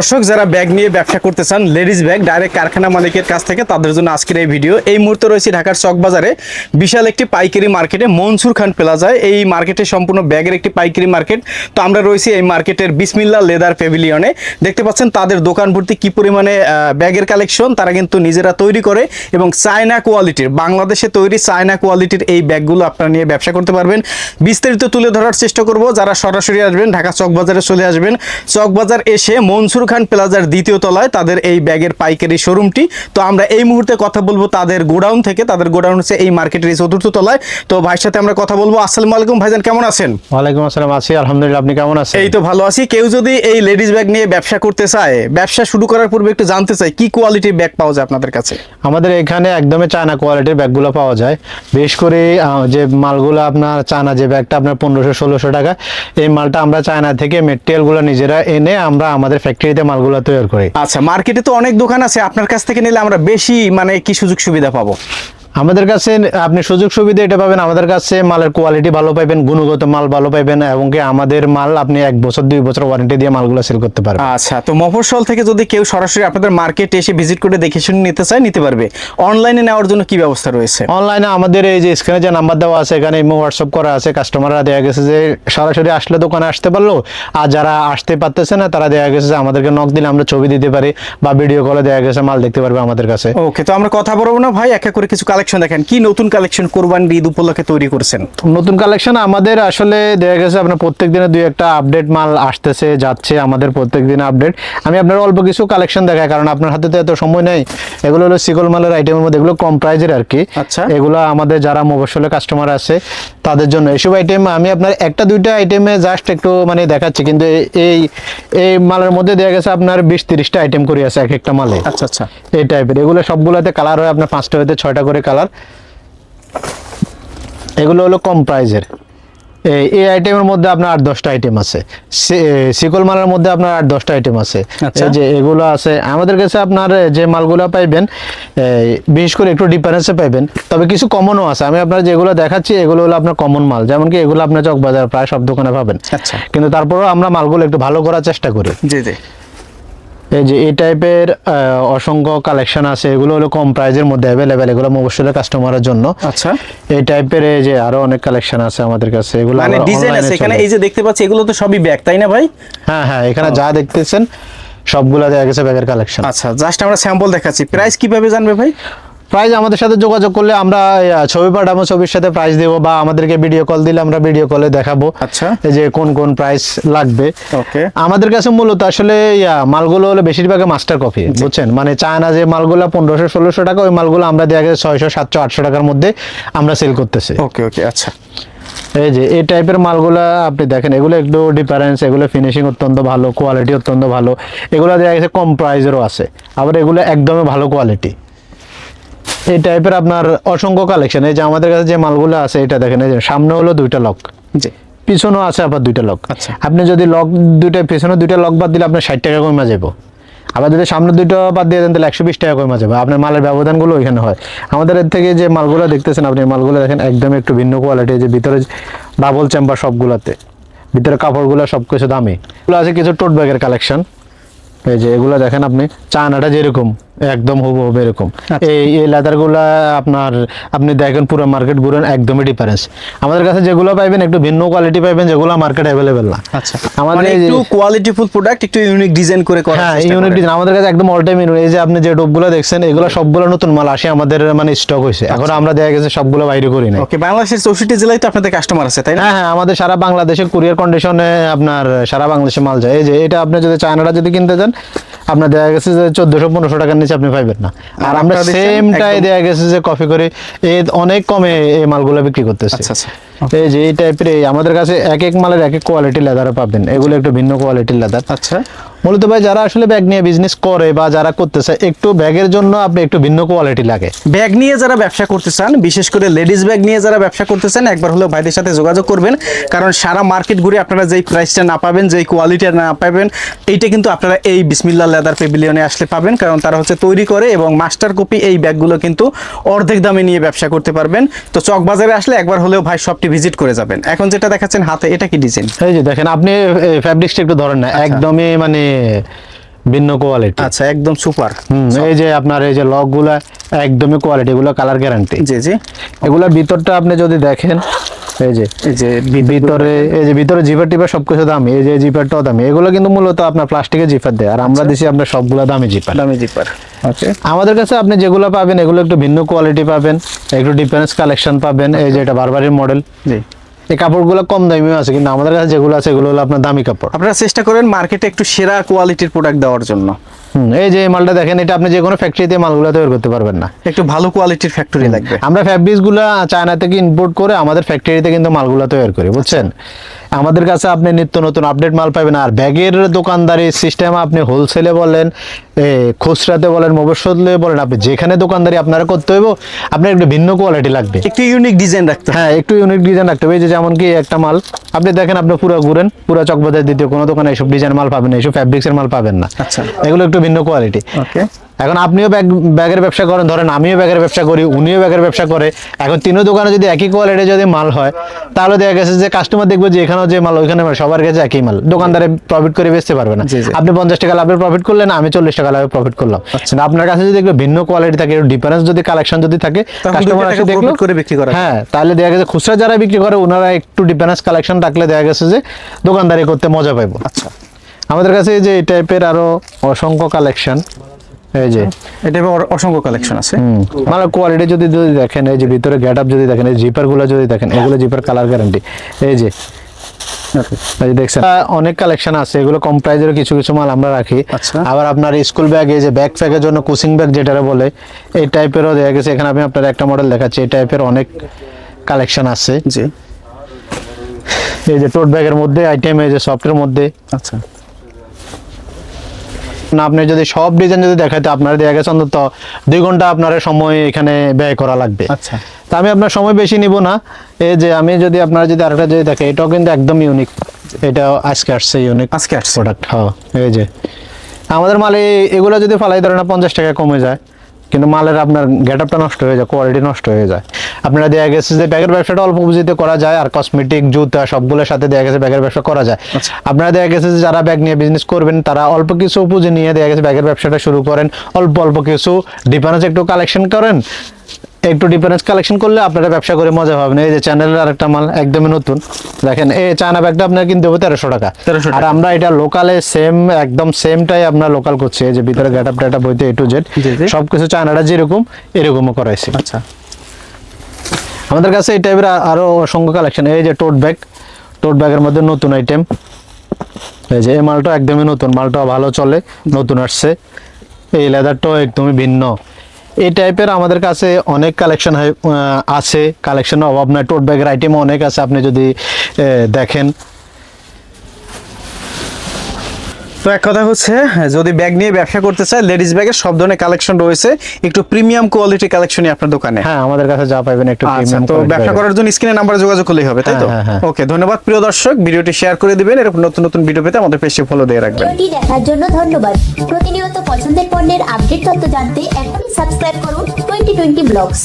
দর্শক, যারা ব্যাগ নিয়ে ব্যবসা করতে চান, লেডিস ব্যাগ ডাইরেক্ট কারখানা মালিকের কাছ থেকে তাদের জন্য আজকের এই ভিডিও এই মুহূর্তে রয়েছে ঢাকার চকবাজারে বিশাল একটি পাইকারি মার্কেটে মনসুর খান প্লাজায় এই মার্কেটে সম্পূর্ণ ব্যাগের একটি পাইকারি মার্কেট। তো আমরা রয়েছি এই মার্কেটের বিসমিল্লা লেদার প্যাভিলিয়নে দেখতে পাচ্ছেন তাদের দোকান ভর্তি কি পরিমাণে ব্যাগের কালেকশন তারা কিন্তু নিজেরা তৈরি করে এবং চায়না কোয়ালিটির বাংলাদেশে তৈরি চায়না কোয়ালিটির এই ব্যাগগুলো আপনারা নিয়ে ব্যবসা করতে পারবেন। বিস্তারিত তুলে ধরার চেষ্টা করব। যারা সরাসরি আসবেন, ঢাকা চকবাজারে চলে আসবেন, চকবাজার এসে মনসুর খান প্লাজার দ্বিতীয় তলায় তাদের এই ব্যাগের পাইকারি শোরুমটি। তো আমরা এই মুহূর্তে কথা বলব তাদের গোডাউন থেকে। তাদের গোডাউন হচ্ছে এই মার্কেটের চতুর্থ তলায়। তো ভাইয়ের সাথে আমরা কথা বলব। আসসালামু আলাইকুম ভাইজান কেমন আছেন? ওয়ালাইকুম আসসালাম আছি। আলহামদুলিল্লাহ আপনি কেমন আছেন? এই তো ভালো আছি। কেউ যদি এই লেডিস ব্যাগ নিয়ে ব্যবসা করতে চায় ব্যবসা শুরু করার পূর্বে একটু জানতে চাই কি কোয়ালিটির ব্যাগ পাওয়া যায় আপনাদের কাছে? আমাদের এখানে একদমই চায়না কোয়ালিটির ব্যাগগুলো পাওয়া যায়। বেশ করে যে মালগুলো আপনার চায়না যে ব্যাগটা আপনার পনেরোশো ষোলোশো টাকা এই মালটা আমরা চায়না থেকে মেটেরিয়ালগুলো নিজেরা এনে আমরা আমাদের ফ্যাক্টরিতে মালগুলো তৈরি করে। আচ্ছা মার্কেটে তো অনেক দোকান আছে, আপনার কাছ থেকে নিলে আমরা বেশি মানে কি সুযোগ সুবিধা পাবো? আমাদের কাছে আপনি সুযোগ সুবিধা এটা পাবেন আমাদের কাছে মালের কোয়ালিটি ভালো পাইবেন গুণগত মাল ভালো পাইবেন এবং কি আমাদের মাল আপনি এক বছর দুই বছর ওয়ারেন্টি দিয়ে মালগুলো সেল করতে পারবেন। আচ্ছা তো মফস্বল থেকে যদি কেউ সরাসরি আপনাদের মার্কেটে এসে ভিজিট করে দেখে শুনে নিতে চায় নিতে পারবে। অনলাইনে নেওয়ার জন্য কি ব্যবস্থা রয়েছে? অনলাইনে আমাদের এই যে স্ক্রিনে যে নাম্বার দেওয়া আছে এখানে ইমো হোয়াটসঅ্যাপ করা আছে কাস্টমাররা দেওয়া গেছে যে সরাসরি আসলে দোকানে আসতে পারল আর যারা আসতে পারতেছে না তারা দেওয়া গেছে যে আমাদেরকে নক দিলে আমরা ছবি দিতে পারি বা ভিডিও কলে দেওয়া গেছে মাল দেখতে পারবে আমাদের কাছে। ওকে তো আমরা কথা বলব না ভাই একা করে কিছু কালেকশন দেখেন কি নতুন কালেকশন কোরবান ঈদ উপলক্ষে তৈরি করেছেন? নতুন কালেকশন আমাদের আসলে দেওয়া গেছে আপনার প্রত্যেক দিনে দুই একটা আপডেট মাল আসতেছে যাচ্ছে আমাদের প্রত্যেক দিনে আপডেট আমি আপনার অল্প কিছু কালেকশন দেখাই কারণ আপনার হাতে তো এত সময় নেই। এগুলো হলো সিকল মালের আইটেমের মধ্যে এগুলো কম প্রাইজের আর কি। আচ্ছা। এগুলো আমাদের যারা মফসলে কাস্টমার আছে তাদের জন্য এসব আইটেম আমি আপনার একটা দুইটা আইটেমে জাস্ট একটু মানে দেখাচ্ছি কিন্তু এই- এই মালের মধ্যে দেওয়া গেছে আপনার বিশ তিরিশটা আইটেম করে আছে এক একটা মালে। আচ্ছা আচ্ছা। এই টাইপের এগুলো সবগুলোতে কালার হয় আপনার পাঁচটা হইতে ছয়টা করে কালার। এগুলো হলো কম প্রাইজের। এই এই আইটেমের মধ্যে আপনার আট দশটা আইটেম আছে। সিকল মালের মধ্যে আপনার আট দশটা আইটেম আছে। আচ্ছা। এই যে এগুলো আছে আমাদের কাছে আপনার যে মালগুলো পাইবেন বিশেষ করে একটু ডিফারেন্সে পাইবেন তবে কিছু কমনও আছে। আমি আপনার যেগুলো দেখাচ্ছি এগুলো হলো আপনার কমন মাল। যেমন কি এগুলো আপনার চকবাজার প্রায় সব দোকানে পাবেন। আচ্ছা। কিন্তু তারপরেও আমরা মালগুলো একটু ভালো করার চেষ্টা করি। জি জি। এই যে এই টাইপের অসংখ্য কালেকশন আছে। এগুলো হলো কম প্রাইজের মধ্যে অ্যাভেলেবেল এগুলো মফস্বলের কাস্টমারের জন্য। আচ্ছা। এই টাইপের এই যে আরও অনেক কালেকশন আছে আমাদের কাছে। এগুলো মানে ডিজাইন আছে এখানে এই যে দেখতে পাচ্ছি এগুলো তো সবই ব্যাগ তাই না ভাই? হ্যাঁ হ্যাঁ এখানে যা দেখতেছেন সবগুলা দেখা গেছে ব্যাগের কালেকশন আচ্ছা জাস্ট আমরা স্যাম্পল দেখাচ্ছি। প্রাইস কীভাবে জানবে ভাই? প্রাইস আমাদের সাথে যোগাযোগ করলে আমরা ছবি পাঠাবো ছবির সাথে প্রাইস দেবো বা আমাদেরকে ভিডিও কল দিলে আমরা ভিডিও কলে দেখাবো আচ্ছা। এই যে কোন কোন প্রাইস লাগবে। ওকে আমাদের কাছে মূলত আসলে মালগুলো হলো বেশিরভাগ মাস্টার কপি বুঝছেন? মানে চায়না যে মালগুলো পনেরোশো ষোলোশো টাকা ওই মালগুলো আমরা দেখা গেছে ছয়শো সাতশো আটশো টাকার মধ্যে আমরা সেল করতেছি। ওকে ওকে আচ্ছা। এই যে এই টাইপের মালগুলো আপনি দেখেন এগুলো একটু ডিফারেন্স এগুলো ফিনিশিং অত্যন্ত ভালো কোয়ালিটি অত্যন্ত ভালো এগুলো দেখা গেছে কম প্রাইজেরও আছে। আবার এগুলো একদমই ভালো কোয়ালিটি এই টাইপের আপনার অসংখ্য কালেকশন এই যে আমাদের কাছে যে মালগুলো আছে এটা দেখেন এই যে সামনে হলো দুইটা লক জি। পিছনেও আছে আবার দুইটা লক আচ্ছা। আপনি যদি লক দুইটা পিছনে দুইটা লক বাদ দিলে আপনার ষাট টাকা কমে যাব আবার যদি সামনে দুইটা বাদ দিয়ে দেন তাহলে একশো বিশ টাকা কমে যাবে আপনার মালের ব্যবধানগুলো ওইখানে হয়। আমাদের এর থেকে যে মালগুলো দেখতেছেন আপনি মালগুলো দেখেন একদম একটু ভিন্ন কোয়ালিটি যে ভিতরে ডাবল চেম্বার সবগুলোতে। ভিতরে কাপড়গুলো সব কিছু দামি। এগুলো আছে কিছু টোট ব্যাগের কালেকশন এই যে এগুলো দেখেন আপনি চায়নাটা যেরকম। একদম হুবহু এরকম। আচ্ছা। এই এই লেদারগুলা আপনার আপনি দেখেন পুরো মার্কেট ঘুরেন একদমই ডিফারেন্স আমাদের কাছে যেগুলো পাইবেন একটু ভিন্ন কোয়ালিটি পাইবেন যেগুলো মার্কেট অ্যাভেলেবেল না। আচ্ছা। আমাদের মানে একটু কোয়ালিটিফুল প্রোডাক্ট একটু ইউনিক ডিজাইন করে করা হ্যাঁ ইউনিট ডিজাইন আমাদের কাছে একদম অল টাইম এই যে আপনি যে ডোপগুলো দেখছেন এগুলো সবগুলো নতুন মাল আসে আমাদের মানে স্টক হয়েছে। এখন আমরা দেখা গেছে সবগুলো বাইরে করি না ওকে বাংলাদেশের চৌষট্টি জেলায় তো আপনাদের কাস্টমার আছে তাই না? হ্যাঁ হ্যাঁ আমাদের সারা বাংলাদেশের কুরিয়ার কন্ডিশনে আপনার সারা বাংলাদেশে মাল যায়। এই যে এটা আপনি যদি চায়নাটা যদি কিনতে যান আপনার দেওয়া গেছে যে চোদ্দশো পনেরোশো টাকার নিচে আপনি পাইবেন না। আর আমরা সেমটাই দেওয়া গেছে যে কফি করে এ অনেক কমে এই মালগুলো বিক্রি করতেছে। আচ্ছা আচ্ছা। এই যে এই টাইপের এই আমাদের কাছে এক এক মালের এক এক কোয়ালিটি লেদার পাবেন। এগুলো একটু ভিন্ন কোয়ালিটির লেদার আচ্ছা। মূলত ভাই যারা আসলে ব্যাগ নিয়ে বিজনেস করে বা যারা করতে চায় একটু ব্যাগের জন্য আপনি একটু ভিন্ন কোয়ালিটি লাগে। ব্যাগ নিয়ে যারা ব্যবসা করতে চান বিশেষ করে লেডিস ব্যাগ নিয়ে যারা ব্যবসা করতে চান একবার হলেও ভাইদের সাথে যোগাযোগ করবেন। কারণ সারা মার্কেট ঘুরে আপনারা যেই প্রাইসটা না পাবেন যেই কোয়ালিটিটা না পাবেন এইটা কিন্তু আপনারা এই বিসমিল্লা লেদার পেভিলিয়নে আসলে পাবেন। কারণ তারা হচ্ছে তৈরি করে এবং মাস্টার কপি এই ব্যাগগুলো কিন্তু অর্ধেক দামে নিয়ে ব্যবসা করতে পারবেন। তো চক বাজারে আসলে একবার হলেও ভাই শপটি ভিজিট করে যাবেন। এখন যেটা দেখাচ্ছেন হাতে এটা কি ডিজাইন এই যে দেখেন আপনি ফ্যাব্রিক্সটা একটু ধরেন না একদমই মানে ভিন্ন কোয়ালিটি আচ্ছা একদম সুপার হুম এই যে আপনার এই যে লকগুলা একদমই কোয়ালিটি এগুলো কালার গ্যারান্টি জি জি। এগুলা ভিতরটা আপনি যদি দেখেন এই যে এই যে ভিতরে এই যে ভিতরে জিপার টিপার সবকিছু দামি এই যে জিপারটাও দামি। এগুলো কিন্তু মূলত আপনার প্লাস্টিকের জিপার দেয়। আর আমরা দিছি আপনার সবগুলো দামি জিপার দামি জিপার ওকে আমাদের কাছে আপনি যেগুলো পাবেন এগুলো একটু ভিন্ন কোয়ালিটি পাবেন একটু ডিফারেন্স কালেকশন পাবেন এই যে এটা বারবারির মডেল জি। এই কাপড়গুলো কম দামিও আছে কিন্তু আমাদের কাছে যেগুলো আছে এগুলো হলো আপনার দামি কাপড়। আপনারা চেষ্টা করেন মার্কেটে একটু সেরা কোয়ালিটির প্রোডাক্ট দেওয়ার জন্য। এই যে মালটা দেখেন এটা আপনি যে কোনো ফ্যাক্টরিতে মালগুলো তৈরি করতে পারবেন না। একটু ভালো কোয়ালিটির ফ্যাক্টরি লাগবে। আমরা ফ্যাব্রিক্সগুলা চায়না থেকে ইম্পোর্ট করে আমাদের ফ্যাক্টরিতে কিন্তু মালগুলো তৈরি করি বুঝছেন? আমাদের কাছে আপনি নিত্য নতুন আপডেট মাল পাবেন। আর ব্যাগের দোকানদারি সিস্টেম আপনি হোলসেলে বলেন খুচরাতে বলেন মফসলে বলেন আপনি যেখানে দোকানদারি আপনারা করতে হইব আপনার একটু ভিন্ন কোয়ালিটি লাগবে। একটু ইউনিক ডিজাইন রাখতে হ্যাঁ একটু ইউনিক ডিজাইন রাখতে হবে। এই যে যেমন কি একটা মাল আপনি দেখেন আপনি পুরো ঘুরেন পুরো চকবাজার দ্বিতীয় কোনো দোকানে এইসব ডিজাইন মাল পাবেন না এইসব ফ্যাব্রিক্সের মাল পাবেন না। আচ্ছা। এগুলো একটু ভিন্ন কোয়ালিটি ওকে এখন আপনিও ব্যাগ ব্যাগের ব্যবসা করেন ধরেন আমিও ব্যাগের ব্যবসা করি উনিও ব্যাগের ব্যবসা করে এখন তিনও দোকানে যদি একই কোয়ালিটির যদি মাল হয় তাহলে দেখা গেছে যে কাস্টমার দেখবে যে এখানেও যে মাল ওইখানে মাল, সবার কাছে একই মাল দোকানদারে প্রফিট করে বেচতে পারবে না। আপনি পঞ্চাশ টাকা লাভের প্রফিট করলেন আমি চল্লিশ টাকা লাভের প্রফিট করলাম। কিন্তু আপনার কাছে যদি একটু ভিন্ন কোয়ালিটি থাকে ডিফারেন্স যদি কালেকশন যদি থাকে কাস্টমার আসে দেখল করে বিক্রি করা হ্যাঁ তাহলে দেখা গেছে খুচরা যারা বিক্রি করে ওনারা একটু ডিফারেন্স কালেকশন রাখলে দেখা গেছে যে দোকানদারি করতে মজা পাইবো। আচ্ছা। আমাদের কাছে এই যে এই টাইপের আরও অসংখ্য কালেকশন এই যে। এটা অসংখ্য কালেকশন আছে। মানে কোয়ালিটি যদি যদি দেখেন এই যে ভিতরে গেট আপ যদি দেখেন এই জিপারগুলো যদি দেখেন এগুলো জিপার কালার গ্যারান্টি এই যে। দেখছেন অনেক কালেকশন আছে এগুলো কম প্রাইজের কিছু কিছু মাল আমরা রাখি। আচ্ছা। আবার আপনার স্কুল ব্যাগ এই যে ব্যাগ প্যাকের জন্য কোচিং ব্যাগ যেটা বলে এই টাইপেরও দেখা গেছে। এখানে আমি আপনার একটা মডেল দেখাচ্ছি এই টাইপের অনেক কালেকশন আছে। জি। এই যে টোট ব্যাগের মধ্যে আইটেম এই যে সফটের মধ্যে। আচ্ছা। না আপনি যদি সব ডিজাইন যদি দেখাইতে আপনার দেখা গেছে অন্তত দুই ঘণ্টা আপনার সময় এখানে ব্যয় করা লাগবে। আচ্ছা। তা আমি আপনার সময় বেশি নিব না। এই যে আমি যদি আপনার যদি আরেকটা যদি দেখে এটাও কিন্তু একদম ইউনিক এটা আজকে আসছে ইউনিক আজকে আসছে। প্রোডাক্ট হ্যাঁ এই যে। আমাদের মালে এগুলো যদি ফালাই ধরে না পঞ্চাশ টাকা কমে যায়। কিন্তু মালের আপনার গেট আপটা নষ্ট হয়ে যায় কোয়ালিটি নষ্ট হয়ে যায়। আপনারা দেখা গেছে যে ব্যাগের ব্যবসাটা অল্প পুঁজিতে করা যায় আর কসমেটিক জুতা সবগুলোর সাথে দেখা গেছে ব্যাগের ব্যবসা করা যায়। আচ্ছা। আপনারা দেখা গেছে যে যারা ব্যাগ নিয়ে বিজনেস করবেন তারা অল্প কিছু পুঁজি নিয়ে দেওয়া গেছে ব্যাগের ব্যবসাটা শুরু করেন। অল্প অল্প কিছু ডিফারেন্স একটু কালেকশন করেন। একটু ডিফারেন্স কালেকশন করলে আপনারা ব্যবসা করে মজা পাবেন। এই যে চ্যানেলের আরেকটা মাল একদমই নতুন। দেখেন এই চায়না ব্যাগটা আপনার কিনতে হবে তেরোশো টাকা। 1300 টাকা। আর আমরা এটা লোকালে সেম একদম সেমটাই আমরা লোকাল করছি। এই যে ভিতরে গেট আপ টেট বইতে এ টু জেড। সবকিছু চায়নাটা যেরকম এরকমও করাইছি। আচ্ছা। আমাদের কাছে এই টাইপের আরও অসংখ্য কালেকশন এই যে টোট ব্যাগ টোট ব্যাগের মধ্যে নতুন আইটেম এই যে এই মালটা একদমই নতুন। মালটা ভালো চলে নতুন আসছে। এই লেদারটাও একদমই ভিন্ন। এই টাইপের আমাদের কাছে অনেক কালেকশন আছে। কালেকশনের অভাব নাই টোট ব্যাগের আইটেম অনেক আছে আপনি যদি দেখেন। তো এক কথা হচ্ছে যদি ব্যাগ নিয়ে ব্যবসা করতে চায় লেডিস ব্যাগের সব ধরনের কালেকশন রয়েছে। একটু প্রিমিয়াম কোয়ালিটি কালেকশনই আপনার দোকানে। হ্যাঁ আমাদের কাছে যা পাবেন একটু আচ্ছা প্রিমিয়াম তো ব্যবসা করার জন্য স্ক্রিনে নাম্বারে যোগাযোগ করলেই হবে তাই তো? হ্যাঁ, হ্যাঁ, হ্যাঁ। ওকে ধন্যবাদ প্রিয় দর্শক। ভিডিওটি শেয়ার করে দিবেন এরকম নতুন নতুন ভিডিও পেতে আমাদের পেজে ফলো দিয়ে রাখবেন। দেখার জন্য ধন্যবাদ। পছন্দের পণ্যের আপডেট তথ্য জানতে এখনই সাবস্ক্রাইব করুন টোয়েন্টি টোয়েন্টি ব্লগস